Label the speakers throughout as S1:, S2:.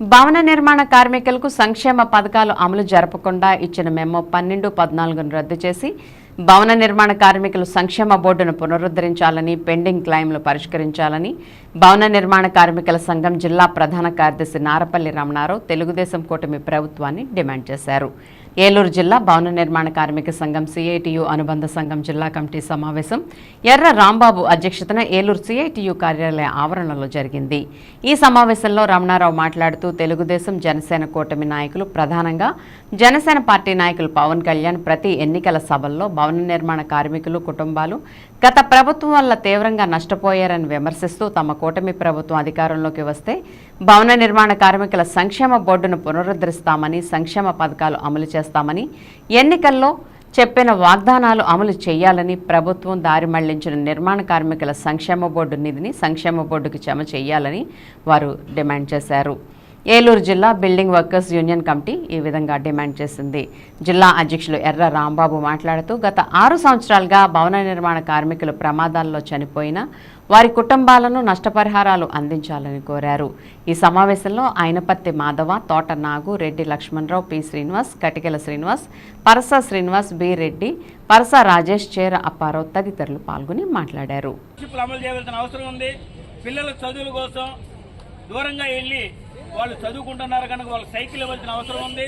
S1: భవన నిర్మాణ కార్మికులకు సంక్షేమ పథకాలు అమలు జరపకుండా ఇచ్చిన మెమో పన్నెండు పద్నాలుగును రద్దు చేసి భవన నిర్మాణ కార్మికులు సంక్షేమ బోర్డును పునరుద్ధరించాలని పెండింగ్ క్లైమ్లు పరిష్కరించాలని భవన నిర్మాణ కార్మికుల సంఘం జిల్లా ప్రధాన కార్యదర్శి నారపల్లి రమణారావు తెలుగుదేశం కూటమి ప్రభుత్వాన్ని డిమాండ్ చేశారు. ఏలూరు జిల్లా భవన నిర్మాణ కార్మిక సంఘం సిఐటియు అనుబంధ సంఘం జిల్లా కమిటీ సమావేశం ఎర్ర రాంబాబు అధ్యక్షతన ఏలూరు సిఐటియు కార్యాలయ ఆవరణలో జరిగింది. ఈ సమావేశంలో రమణారావు మాట్లాడుతూ తెలుగుదేశం జనసేన కూటమి నాయకులు ప్రధానంగా జనసేన పార్టీ నాయకులు పవన్ కళ్యాణ్ ప్రతి ఎన్నికల సభల్లో భవన నిర్మాణ కార్మికులు కుటుంబాలు గత ప్రభుత్వం వల్ల తీవ్రంగా నష్టపోయారని విమర్శిస్తూ తమ కూటమి ప్రభుత్వం అధికారంలోకి వస్తే భవన నిర్మాణ కార్మికుల సంక్షేమ బోర్డును పునరుద్ధరిస్తామని సంక్షేమ పథకాలు అమలు చేస్తారు చేస్తామని ఎన్నికల్లో చెప్పిన వాగ్దానాలు అమలు చేయాలని ప్రభుత్వం దారి మళ్ళించిన నిర్మాణ కార్మికుల సంక్షేమ బోర్డు నిధిని సంక్షేమ బోర్డుకు జమ చేయాలని వారు డిమాండ్ చేశారు. ఏలూరు జిల్లా బిల్డింగ్ వర్కర్స్ యూనియన్ కమిటీ ఈ విధంగా డిమాండ్ చేసింది. జిల్లా అధ్యక్షులు ఎర్ర రాంబాబు మాట్లాడుతూ గత ఆరు సంవత్సరాలుగా భవన నిర్మాణ కార్మికులు ప్రమాదాల్లో చనిపోయిన వారి కుటుంబాలను నష్టపరిహారాలు అందించాలని కోరారు. ఈ సమావేశంలో ఆయనపత్తి మాధవ తోట నాగు రెడ్డి లక్ష్మణరావు పి శ్రీనివాస్ కటికెల శ్రీనివాస్ పరస శ్రీనివాస్ బి రెడ్డి పరస రాజేష్ చేర అప్పారావు తదితరులు పాల్గొని మాట్లాడారు.
S2: పిల్లల చదువుల కోసం దూరంగా వెళ్ళి వాళ్ళు చదువుకుంటున్నారు కనుక వాళ్ళకి సైకిల్ ఇవ్వాల్సిన అవసరం ఉంది.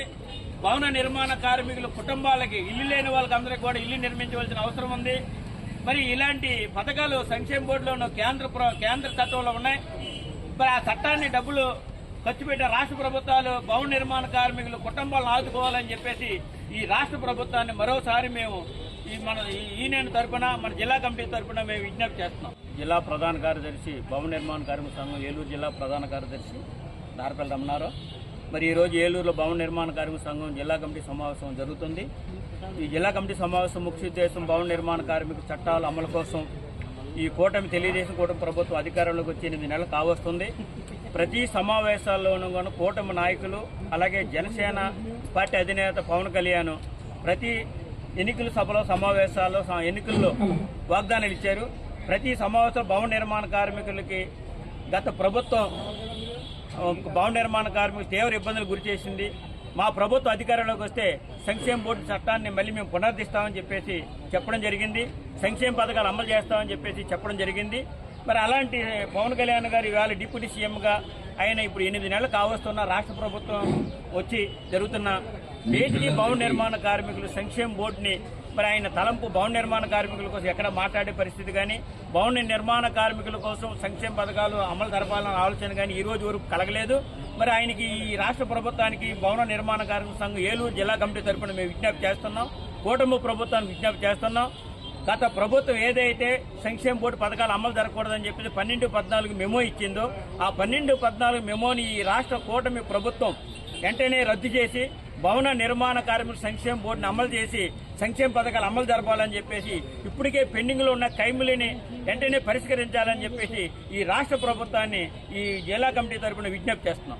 S2: భవన నిర్మాణ కార్మికుల కుటుంబాలకి ఇల్లు లేని వాళ్ళకి అందరికీ కూడా ఇల్లు నిర్మించవలసిన అవసరం ఉంది. మరి ఇలాంటి పథకాలు సంక్షేమ బోర్డులోనూ కేంద్ర ప్ర- కేంద్ర తత్వంలో ఉన్నాయి. మరి ఆ చట్టాన్ని డబ్బులు ఖర్చు పెట్టే రాష్ట్ర ప్రభుత్వాలు భవన నిర్మాణ కార్మికులు కుటుంబాలను ఆదుకోవాలని చెప్పేసి ఈ రాష్ట్ర ప్రభుత్వాన్ని మరోసారి మేము ఈ మన ఈ యూనియన్ తరఫున మన జిల్లా కమిటీ తరఫున మేము విజ్ఞప్తి చేస్తున్నాం. జిల్లా ప్రధాన కార్యదర్శి భవన నిర్మాణ కార్మిక సంఘం ఏలూరు జిల్లా ప్రధాన కార్యదర్శి దారపల్లి రమణారావు. మరి ఈరోజు ఏలూరులో భవన నిర్మాణ కార్మిక సంఘం జిల్లా కమిటీ సమావేశం జరుగుతుంది. ఈ జిల్లా కమిటీ సమావేశం ముఖ్య ఉద్దేశం భవన నిర్మాణ కార్మిక చట్టాల అమలు కోసం ఈ కూటమి తెలియజేసిన కూటమి ప్రభుత్వం అధికారంలోకి వచ్చి ఎనిమిది నెలలు కావస్తుంది. ప్రతి సమావేశాల్లోనూ కూడా కూటమి నాయకులు అలాగే జనసేన పార్టీ అధినేత పవన్ కళ్యాణ్ ప్రతి ఎన్నికల సభలో సమావేశాల్లో ఎన్నికల్లో వాగ్దానాలు ఇచ్చారు. ప్రతి సమావేశం భవన నిర్మాణ కార్మికులకి గత ప్రభుత్వం భవన నిర్మాణ కార్మికులు తీవ్ర ఇబ్బందులు గురి చేసింది. మా ప్రభుత్వ అధికారంలోకి వస్తే సంక్షేమ బోర్డు చట్టాన్ని మళ్ళీ మేము పునరుద్ధిస్తామని చెప్పేసి చెప్పడం జరిగింది. సంక్షేమ పథకాలు అమలు చేస్తామని చెప్పేసి చెప్పడం జరిగింది. మరి అలాంటి పవన్ కళ్యాణ్ గారు ఇవాళ డిప్యూటీ సీఎంగా ఆయన ఇప్పుడు ఎనిమిది నెలలు కావస్తున్న రాష్ట్ర ప్రభుత్వం వచ్చి జరుగుతున్న నేటికి భవన నిర్మాణ కార్మికులు సంక్షేమ బోర్డుని మరి ఆయన తలంపు భవన నిర్మాణ కార్మికుల కోసం ఎక్కడ మాట్లాడే పరిస్థితి కానీ భవన నిర్మాణ కార్మికుల కోసం సంక్షేమ పథకాలు అమలు జరపాలన్న ఆలోచన కానీ ఈ రోజు వరకు కలగలేదు. మరి ఆయనకి ఈ రాష్ట్ర ప్రభుత్వానికి భవన నిర్మాణ కార్మిక సంఘం ఏలూరు జిల్లా కమిటీ తరపున మేము విజ్ఞప్తి చేస్తున్నాం. కూటమి ప్రభుత్వానికి విజ్ఞప్తి చేస్తున్నాం. గత ప్రభుత్వం ఏదైతే సంక్షేమ బోర్డు పథకాలు అమలు జరగకూడదని చెప్పి పన్నెండు పద్నాలుగు మెమో ఇచ్చిందో ఆ పన్నెండు పద్నాలుగు మెమోని ఈ రాష్ట్ర కూటమి ప్రభుత్వం వెంటనే రద్దు చేసి భవన నిర్మాణ కార్మికుల సంక్షేమ బోర్డును అమలు చేసి సంక్షేమ పథకాలు అమలు జరపాలని చెప్పేసి ఇప్పటికే పెండింగ్లో ఉన్న కైములని వెంటనే పరిష్కరించాలని చెప్పేసి ఈ రాష్ట్ర ప్రభుత్వాన్ని ఈ జిల్లా కమిటీ తరఫున విజ్ఞప్తి చేస్తున్నాం.